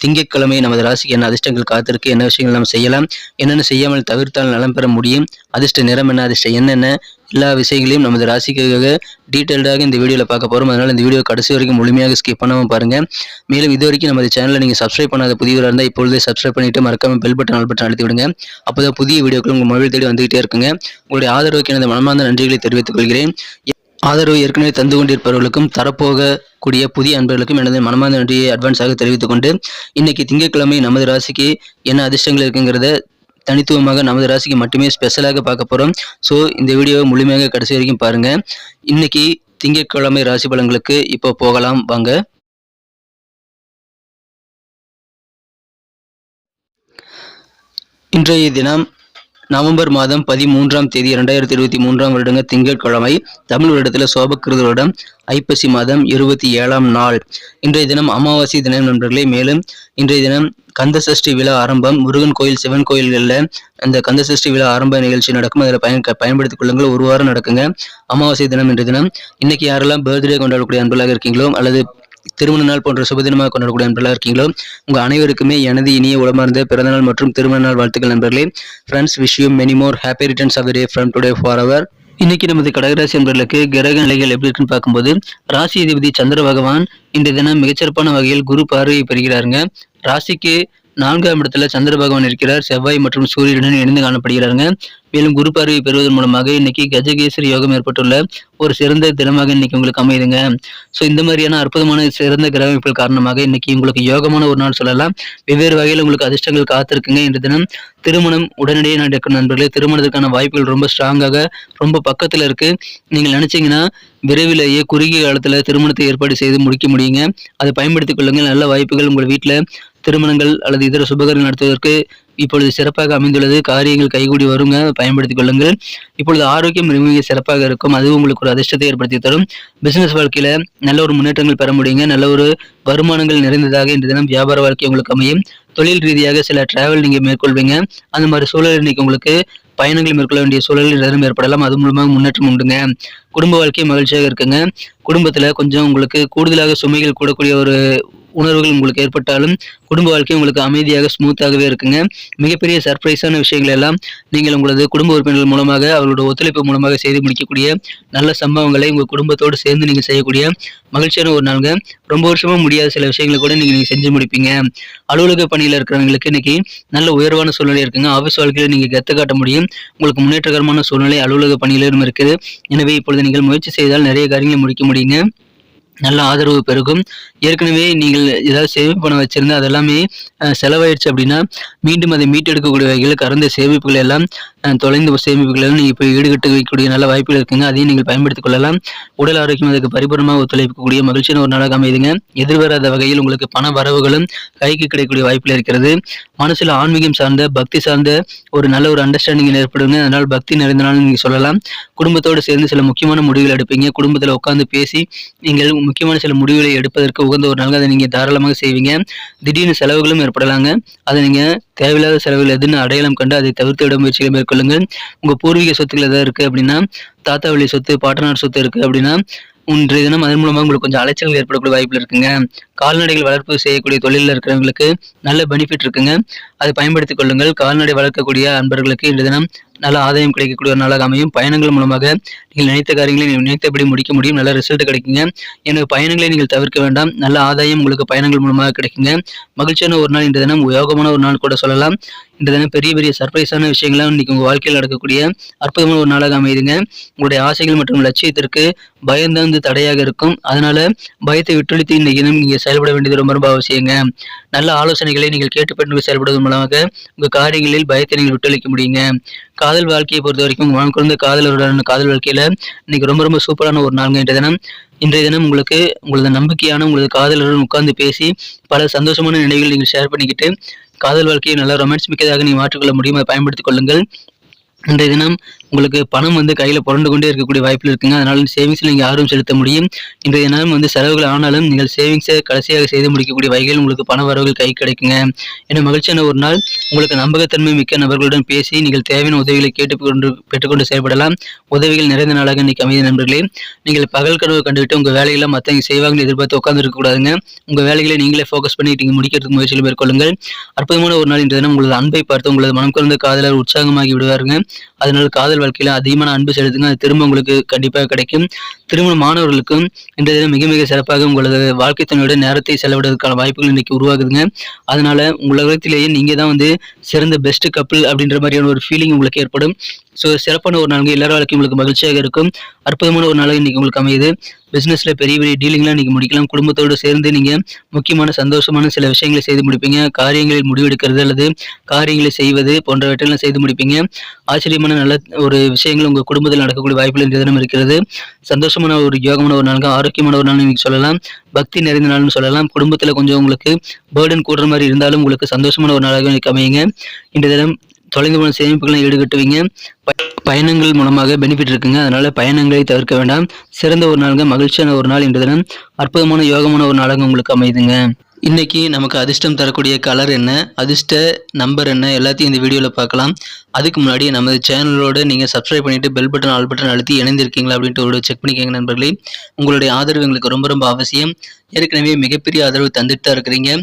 திங்கட்கிழமை நமது ராசிக்கு என்ன அதிர்ஷ்டங்கள் காத்திருக்கு என்ன விஷயங்கள் நம்ம செய்யலாம் என்னென்ன செய்யாமல் தவிர்த்தால் நலம் பெற முடியும் அதிர்ஷ்ட நிறம் என்ன அதிர்ஷ்டம் என்னென்ன எல்லா விஷயங்களையும் நமது ராசிக்காக டீட்டெயில்டாக இந்த வீடியோவில் பார்க்க போகிறோம் அதனால் இந்த வீடியோ கடைசி வரைக்கும் முழுமையாக ஸ்கிப் பண்ணாமல் பாருங்கள் மேலும் இது வரைக்கும் நமது சேனலை நீங்கள் சப்ஸ்கிரைப் பண்ணாத புதியவராக இருந்தால் இப்பொழுதே சப்ஸ்கிரைப் பண்ணிவிட்டு மறக்காமல் பெல் பட்டன் ஆல் பட்டன் அழுத்தி விடுங்க அப்போ தான் புதிய வீடியோக்கள் உங்கள் மொபைல் தேடி வந்துகிட்டே இருக்குங்க. உங்களுடைய ஆதரவுக்கு எனது மனமார்ந்த நன்றிகளை தெரிவித்துக் கொள்கிறேன். ஆதரவு ஏற்கனவே தந்து கொண்டிருப்பவர்களுக்கும் தரப்போக கூடிய புதிய அன்பர்களுக்கும் எனது மனமார்ந்த நன்றியை அட்வான்ஸாக தெரிவித்துக் கொண்டு இன்னைக்கு திங்கட்கிழமை நமது ராசிக்கு என்ன அதிர்ஷ்டங்கள் இருக்குங்கிறத தனித்துவமாக நமது ராசிக்கு மட்டுமே ஸ்பெஷலாக பார்க்க போகிறோம் ஸோ இந்த வீடியோவை முழுமையாக கடைசி வரைக்கும் பாருங்க. இன்னைக்கு திங்கட்கிழமை ராசி பலன்களுக்கு இப்போ போகலாம். வாங்க. இன்றைய தினம் நவம்பர் மாதம் பதிமூன்றாம் தேதி இரண்டாயிரத்தி இருபத்தி மூன்றாம் வருடங்க திங்கட்கிழமை தமிழ் வருடத்தில் சோபக்கிருத வருடம் ஐப்பசி மாதம் இருபத்தி ஏழாம் நாள். இன்றைய தினம் அமாவாசை தினம் நண்பர்களே மேலும் இன்றைய தினம் கந்தசஷ்டி விழா ஆரம்பம். முருகன் கோயில் சிவன் கோயில்களில் அந்த கந்தசஷ்டி விழா ஆரம்ப நிகழ்ச்சி நடக்கும். அதில் பயன் பயன்படுத்திக் கொள்ளுங்கள். ஒரு வாரம் நடக்குங்க. அமாவாசை தினம் இன்றைய தினம். இன்னைக்கு யாரெல்லாம் பர்த்டே கொண்டாடக்கூடிய அன்பலாக இருக்கீங்களோ அல்லது திருமண நாள் போன்ற சுபதினமாக கொண்டாடக்கூடிய நண்பர்களாக இருக்கீங்களோ உங்கள் அனைவருக்குமே எனது இனிய உளமார்ந்த பிறந்தநாள் மற்றும் திருமண நாள் வாழ்த்துக்கள் நண்பர்களே. ஃப்ரெண்ட்ஸ் விஷயம் many more happy returns of day from today for our இன்னைக்கு நமது கடகராசி நண்பர்களுக்கு கிரக நிலைகள் எப்படி இருக்குன்னு பார்க்கும்போது ராசி அதிபதி சந்திர பகவான் இந்த தினம் மிகச்சிறப்பான வகையில் குரு பார்வையை பெறுகிறாருங்க. ராசிக்கு நான்காம் இடத்துல சந்திர பகவான் இருக்கிறார். செவ்வாய் மற்றும் சூரியனுடன் இணைந்து காணப்படுகிறாருங்க. மேலும் குரு பார்வை பெறுவதன் மூலமாக இன்னைக்கு கஜகேசரி யோகம் ஏற்பட்டுள்ள ஒரு சிறந்த தினமாக இன்னைக்கு உங்களுக்கு அமையுதுங்க. ஸோ இந்த மாதிரியான அற்புதமான சிறந்த கிரகமைப்புகள் காரணமாக இன்னைக்கு உங்களுக்கு யோகமான ஒரு நாள் சொல்லலாம். வெவ்வேறு வகையில் உங்களுக்கு அதிர்ஷ்டங்கள் காத்திருக்குங்க. இன்று தினம் திருமணம் உடனடியே நடக்கும் நண்பர்களே. திருமணத்திற்கான வாய்ப்புகள் ரொம்ப ஸ்ட்ராங்காக ரொம்ப பக்கத்தில் இருக்கு. நீங்கள் நினைச்சீங்கன்னா விரைவிலேயே குறுகிய காலத்தில் திருமணத்தை ஏற்பாடு செய்து முடிக்க முடியுங்க. அதை பயன்படுத்திக் கொள்ளுங்கள். நல்ல வாய்ப்புகள் உங்கள் வீட்டில் திருமணங்கள் அல்லது இதர சுபகாரங்கள் நடத்துவதற்கு இப்பொழுது சிறப்பாக அமைந்துள்ளது. காரியங்கள் கைகூடி வருங்க பயன்படுத்திக் கொள்ளுங்கள். இப்பொழுது ஆரோக்கியம் மிக மிக சிறப்பாக இருக்கும். அது உங்களுக்கு ஒரு அதிர்ஷ்டத்தை ஏற்படுத்தி தரும். பிசினஸ் வாழ்க்கையில நல்ல ஒரு முன்னேற்றங்கள் பெற முடியுங்க. நல்ல ஒரு வருமானங்கள் நிறைந்ததாக இந்த தினம் வியாபார வாழ்க்கை உங்களுக்கு அமையும். தொழில் ரீதியாக சில டிராவல் நீங்க மேற்கொள்வீங்க. அந்த மாதிரி சூழல் இன்னைக்கு உங்களுக்கு பயணங்கள் மேற்கொள்ள வேண்டிய சூழலில் நேரம் ஏற்படலாம். அது மூலமாக முன்னேற்றம் உண்டுங்க. குடும்ப வாழ்க்கை மகிழ்ச்சியாக இருக்குங்க. குடும்பத்தில் கொஞ்சம் உங்களுக்கு கூடுதலாக சுமைகள் கூடக்கூடிய ஒரு உணர்வுகள் உங்களுக்கு ஏற்பட்டாலும் குடும்ப வாழ்க்கை உங்களுக்கு அமைதியாக ஸ்மூத்தாகவே இருக்குங்க. மிகப்பெரிய சர்ப்ரைஸான விஷயங்கள் எல்லாம் நீங்கள் உங்களது குடும்ப உறுப்பினர்கள் மூலமாக அவர்களோட ஒத்துழைப்பு மூலமாக செய்து முடிக்கக்கூடிய நல்ல சம்பவங்களை உங்கள் குடும்பத்தோடு சேர்ந்து நீங்கள் செய்யக்கூடிய மகிழ்ச்சியான ஒரு நாளுங்க. ரொம்ப வருஷமாக முடியாத சில விஷயங்களை கூட நீங்கள் நீங்கள் செஞ்சு முடிப்பீங்க. அலுவலக பணியில் இருக்கிறவங்களுக்கு இன்னைக்கு நல்ல உயர்வான சூழ்நிலை இருக்குங்க. ஆஃபீஸ் வாழ்க்கையில் நீங்கள் கத்து காட்ட முடியும். உங்களுக்கு முன்னேற்றகரமான சூழ்நிலை அலுவலக பணியிலும் இருக்குது. எனவே இப்பொழுது நீங்கள் முயற்சி செய்தால் நிறைய காரியங்களை முடிக்க முடியுங்க. நல்ல ஆதரவு பெருகும். ஏற்கனவே நீங்கள் ஏதாவது சேமிப்பு பணம் வச்சிருந்தா அதெல்லாமே செலவாயிடுச்சு அப்படின்னா மீண்டும் அதை மீட்டெடுக்கக்கூடிய வகையில் கறந்த சேமிப்புகள் எல்லாம் தொலைந்த சேமிப்புகள் எல்லாம் நீங்கள் இப்போ ஈடுகட்டு வைக்கக்கூடிய நல்ல வாய்ப்புகள் இருக்குங்க. அதையும் நீங்கள் பயன்படுத்திக் கொள்ளலாம். உடல் ஆரோக்கியம் அதுக்கு பரிபூர்ணமாக ஒத்துழைக்கக்கூடிய மகிழ்ச்சியான ஒரு நாளாக அமைதுங்க எதிர்வராத வகையில் உங்களுக்கு பண வரவுகளும் கைக்கு கிடைக்கக்கூடிய வாய்ப்புகள் இருக்கிறது. மனசில் ஆன்மீகம் சார்ந்த பக்தி சார்ந்த ஒரு நல்ல ஒரு அண்டர்ஸ்டாண்டிங் ஏற்படுங்க. அதனால் பக்தி நிறைந்த நாள் நீங்கள் சொல்லலாம். குடும்பத்தோடு சேர்ந்து சில முக்கியமான முடிவுகள் எடுப்பீங்க. குடும்பத்தில் உட்காந்து பேசி நீங்கள் முக்கியமான சில முடிவுகளை எடுப்பதற்கு உகந்த ஒரு நாள் அதை நீங்கள் தாராளமாக செய்வீங்க. திடீர்னு செலவுகளும் ஏற்படலாங்க. அதை நீங்கள் தேவையில்லாத செலவுகள் எதுன்னு அடையாளம் கண்டு அதை தவிர்த்து விட முயற்சிகளை மேற்கொள்ளுங்கள். உங்கள் பூர்வீக சொத்துக்கள் எதாவது இருக்குது அப்படின்னா தாத்தா வழி சொத்து பாட்டனார் சொத்து இருக்குது அப்படின்னா இன்றைய தினம் அதன் மூலமாக உங்களுக்கு கொஞ்சம் அலைச்சல்கள் ஏற்படக்கூடிய வாய்ப்பில் இருக்குங்க. கால்நடைகள் வளர்ப்பு செய்யக்கூடிய தொழிலில் இருக்கிறவங்களுக்கு நல்ல பெனிஃபிட் இருக்குங்க. அதை பயன்படுத்திக் கொள்ளுங்கள். கால்நடை வளர்க்கக்கூடிய அன்பர்களுக்கு இன்றைய தினம் நல்ல ஆதாயம் கிடைக்கக்கூடிய ஒரு நாளாக அமையும். பயணங்கள் மூலமாக நீங்கள் நினைத்த காரியங்களை நினைத்தபடி முடிக்க முடியும். நல்ல ரிசல்ட் கிடைக்குங்க. எனவே பயணங்களை நீங்கள் தவிர்க்க வேண்டாம். நல்ல ஆதாயம் உங்களுக்கு பயணங்கள் மூலமாக கிடைக்குங்க. மகிழ்ச்சியான ஒரு நாள் இந்த தினம். யோகமான ஒரு நாள் கூட சொல்லலாம். இந்த தினம் பெரிய பெரிய சர்ப்ரைஸான விஷயங்கள்லாம் இன்னைக்கு உங்கள் வாழ்க்கையில் நடக்கக்கூடிய அற்புதமான ஒரு நாளாக அமையுதுங்க. உங்களுடைய ஆசைகள் மற்றும் லட்சியத்திற்கு பயந்து தடையாக இருக்கும். அதனால பயத்தை விட்டொழித்து இன்றைக்கி தினம் நீங்கள் செயல்பட வேண்டியது ரொம்ப ரொம்ப அவசியங்க. நல்ல ஆலோசனைகளை நீங்கள் கேட்டுப்பட்டு செயல்படுவதன் மூலமாக உங்கள் காரியங்களில் பயத்தை நீங்கள் விட்டளிக்க முடியுங்க. காதல் வாழ்க்கையை பொறுத்த வரைக்கும் உங்கள் குழந்தை காதலருடன் காதல் வாழ்க்கையில் இன்னைக்கு ரொம்ப ரொம்ப சூப்பரான ஒரு நாள் இன்றைய தினம் இன்றைய தினம் உங்களுக்கு உங்களது நம்பிக்கையான உங்களது காதலருடன் உட்கார்ந்து பேசி பல சந்தோஷமான நினைவுகள் நீங்கள் ஷேர் பண்ணிக்கிட்டு காதல் வாழ்க்கையை நல்லா ரொமான்ஸ் மிக்கதாக நீங்கள் மாற்றிக்கொள்ள முடியும்? அதை பயன்படுத்திக் கொள்ளுங்கள். இன்றைய தினம் உங்களுக்கு பணம் வந்து கையில் புரண்டு கொண்டே இருக்கக்கூடிய வாய்ப்பில் இருக்குங்க. அதனால சேவிங்ஸில் நீங்கள் ஆர்வம் செலுத்த முடியும். இன்றைய தினம் வந்து செலவுகள் ஆனாலும் நீங்கள் சேவிங்ஸை கடைசியாக செய்து முடிக்கக்கூடிய வகையில் உங்களுக்கு பண வரவுகள் கை கிடைக்குங்க. என மகிழ்ச்சியான ஒரு நாள். உங்களுக்கு நம்பகத்தன்மை மிக்க நபர்களுடன் பேசி நீங்கள் தேவையான உதவிகளை கேட்டுக்கொண்டு பெற்றுக்கொண்டு செயல்படலாம். உதவிகள் நிறைந்த நாளாக இன்னைக்கு அமைதி நண்பர்களே. நீங்கள் பகல் கனவு கண்டுவிட்டு உங்கள் வேலைகளை மற்றவங்க செய்வாங்கன்னு எதிர்பார்த்து உட்காந்துருக்கக்கூடாதுங்க உங்கள் வேலைகளை நீங்களே ஃபோக்கஸ் பண்ணி நீங்கள் முடிக்கிறதுக்கு முயற்சியில் மேற்கொள்ளுங்கள். அற்புதமான ஒரு நாள் இன்றைய தினம். உங்களது அன்பை பார்த்து உங்களது மனம் குறைந்த காதலர் உற்சாகமாகி விடுவாருங்க. அதனால் காதல் வாழ்க்கையில அதிகமான அன்பு செலுத்துங்க. அது திரும்ப உங்களுக்கு கண்டிப்பாக கிடைக்கும். திருமண மாணவர்களுக்கும் இந்த தினம் மிக மிக சிறப்பாக உங்களது வாழ்க்கை துணையோட நேரத்தை செலவிடுவதற்கான வாய்ப்புகள் இன்னைக்கு உருவாகுதுங்க. அதனால உலகத்திலேயே நீங்கள் தான் வந்து சிறந்த பெஸ்ட் கப்பிள் அப்படின்ற மாதிரியான ஒரு ஃபீலிங் உங்களுக்கு ஏற்படும். ஸோ சிறப்பான ஒரு நாளுங்க. எல்லாரும் வாழ்க்கையும் உங்களுக்கு மகிழ்ச்சியாக இருக்கும். அற்புதமான ஒரு நாளாக இன்றைக்கி உங்களுக்கு அமையுது. பிஸ்னஸில் பெரிய பெரிய டீலிங்லாம் இன்றைக்கி முடிக்கலாம். குடும்பத்தோடு சேர்ந்து நீங்கள் முக்கியமான சந்தோஷமான சில விஷயங்களை செய்து முடிப்பீங்க. காரியங்களில் முடிவெடுக்கிறது அல்லது காரியங்களை செய்வது போன்றவற்றெல்லாம் செய்து முடிப்பீங்க. ஆச்சரியமான நல்ல ஒரு விஷயங்கள் உங்கள் குடும்பத்தில் நடக்கக்கூடிய வாய்ப்புகள் இந்த தினம் இருக்கிறது. சந்தோஷமான ஒரு யோகமான ஒரு நாளுங்க. ஆரோக்கியமான ஒரு நாள் நீங்கள் சொல்லலாம். பக்தி நிறைந்த நாள்னு சொல்லலாம். குடும்பத்தில் கொஞ்சம் உங்களுக்கு பேர்டன் கூடுற மாதிரி இருந்தாலும் உங்களுக்கு சந்தோஷமான ஒரு நாளாக இன்னைக்கு அமையுங்க. இந்த தினம் தொலைந்து போன சேமிப்புகளை ஈடுகட்டுவீங்க. ப- பயணங்கள் மூலமாக பெனிஃபிட் இருக்குங்க. அதனால பயணங்களை தவிர்க்க வேண்டாம். சிறந்த ஒரு நாளுங்க மகிழ்ச்சியான ஒரு நாள் இன்று தினம். அற்புதமான யோகமான ஒரு நாளாக உங்களுக்கு அமையுதுங்க இன்னைக்கு நமக்கு அதிர்ஷ்டம் தரக்கூடிய கலர் என்ன? அதிர்ஷ்ட நம்பர் என்ன? எல்லாத்தையும் இந்த வீடியோவில் பார்க்கலாம். அதுக்கு முன்னாடி நமது சேனலோடு நீங்கள் சப்ஸ்கிரைப் பண்ணிவிட்டு பெல் பட்டன் ஆல் பட்டன் அழுத்தி இணைந்திருக்கீங்களா அப்படின்ட்டு ஒரு செக் பண்ணிக்கோங்க நண்பர்களே. உங்களுடைய ஆதரவு எங்களுக்கு ரொம்ப ரொம்ப அவசியம். ஏற்கனவே மிகப்பெரிய ஆதரவு தந்துட்டு தான் இருக்கிறீங்க.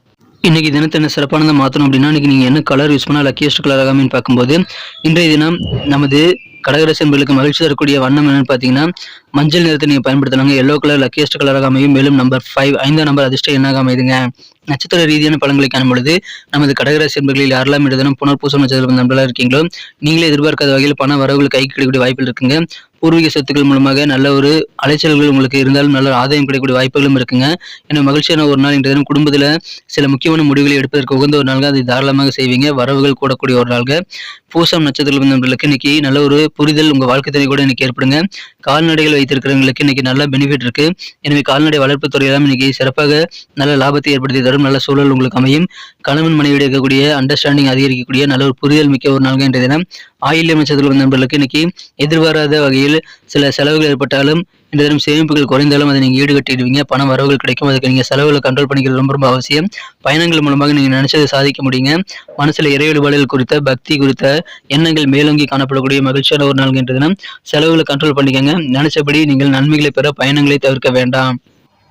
இன்னைக்கு தினத்தை என்ன சிறப்பானதை மாற்றணும் அப்படின்னா இன்னைக்கு நீங்கள் என்ன கலர் யூஸ் பண்ணால் லக்கியஸ்ட் கலர் ஆகாமின்னு பார்க்கும்போது இன்றைய தினம் நமது கடகராசி என்பர்களுக்கு மகிழ்ச்சி தரக்கூடிய வண்ணம் என்னன்னு பார்த்தீங்கன்னா மஞ்சள் நிறத்தை நீங்கள் பயன்படுத்தினாங்க எல்லோ கலர் லக்கியஸ்ட் கலராக அமையும் மேலும் நம்பர் ஃபைவ் ஐந்தாம் நம்பர் அதிர்ஷ்டம் என்னாக அமைதுங்க நட்சத்திர ரீதியான பலன்களை காணும் பொழுது நமது கடகராசி என்பர்களில் யாரெல்லாம் இந்த புனர்பூசம் நட்சத்திரம் நம்பர்களாக இருக்கீங்களோ நீங்களே எதிர்பார்க்காத வகையில் பண வரவுகள் கைக்கு கிடைக்கக்கூடிய வாய்ப்புகள் இருக்குங்க. பூர்வீக சொத்துக்கள் மூலமாக நல்ல ஒரு அலைச்சல்கள் உங்களுக்கு இருந்தாலும் நல்ல ஒரு ஆதாயம் கிடைக்கக்கூடிய வாய்ப்புகளும் இருக்குங்க. ஏன்னா மகிழ்ச்சியான ஒரு நாள் இன்றைய தினம். குடும்பத்தில் சில முக்கியமான முடிவுகளை எடுப்பதற்கு உகந்த ஒரு நாள்கள் அதை தாராளமாக செய்வீங்க. வரவுகள் கூடக்கூடிய ஒரு நாள்கள். பூசம் நட்சத்திரம் நண்பர்களுக்கு இன்னைக்கு நல்ல ஒரு புரிதல் உங்கள் வாழ்க்கை துணை கூட இன்னைக்கு ஏற்படுங்க. கால்நடைகள் வைத்திருக்கிறவங்களுக்கு இன்னைக்கு நல்ல பெனிஃபிட் இருக்கு. எனவே கால்நடை வளர்ப்பு துறையெல்லாம் இன்னைக்கு சிறப்பாக நல்ல லாபத்தை ஏற்படுத்தி தரும் நல்ல சூழல் உங்களுக்கு அமையும். கணவன் மனைவியோட இருக்கக்கூடிய அண்டர்ஸ்டாண்டிங் அதிகரிக்கக்கூடிய நல்ல ஒரு புரிதல் மிக்க ஒரு நாள்கள் இன்றைய தினம். ஆயில்யம் நட்சத்திரம் நண்பர்களுக்கு இன்னைக்கு எதிர்பாராத வகையில் சில செலவுகள் ஏற்பட்டாலும் இந்த தினம் சேமிப்புகள் குறைந்தாலும் அதை நீங்கள் ஈடுகட்டிடுவீங்க. பண வரவுகள் கிடைக்கும். அதுக்கு நீங்கள் செலவுகளை கண்ட்ரோல் பண்ணிக்கிறது ரொம்ப ரொம்ப அவசியம். பயணங்கள் மூலமாக நீங்கள் நினைச்சதை சாதிக்க முடியுங்க. மனசில் இறை வழிபாடுகள் குறித்த பக்தி குறித்த எண்ணங்கள் மேலோங்கி காணப்படக்கூடிய மகிழ்ச்சியான ஒரு நாள் என்ற தினம். செலவுகளை கண்ட்ரோல் பண்ணிக்கங்க. நினைச்சபடி நீங்கள் நன்மைகளை பெற பயணங்களை தவிர்க்க வேண்டாம்.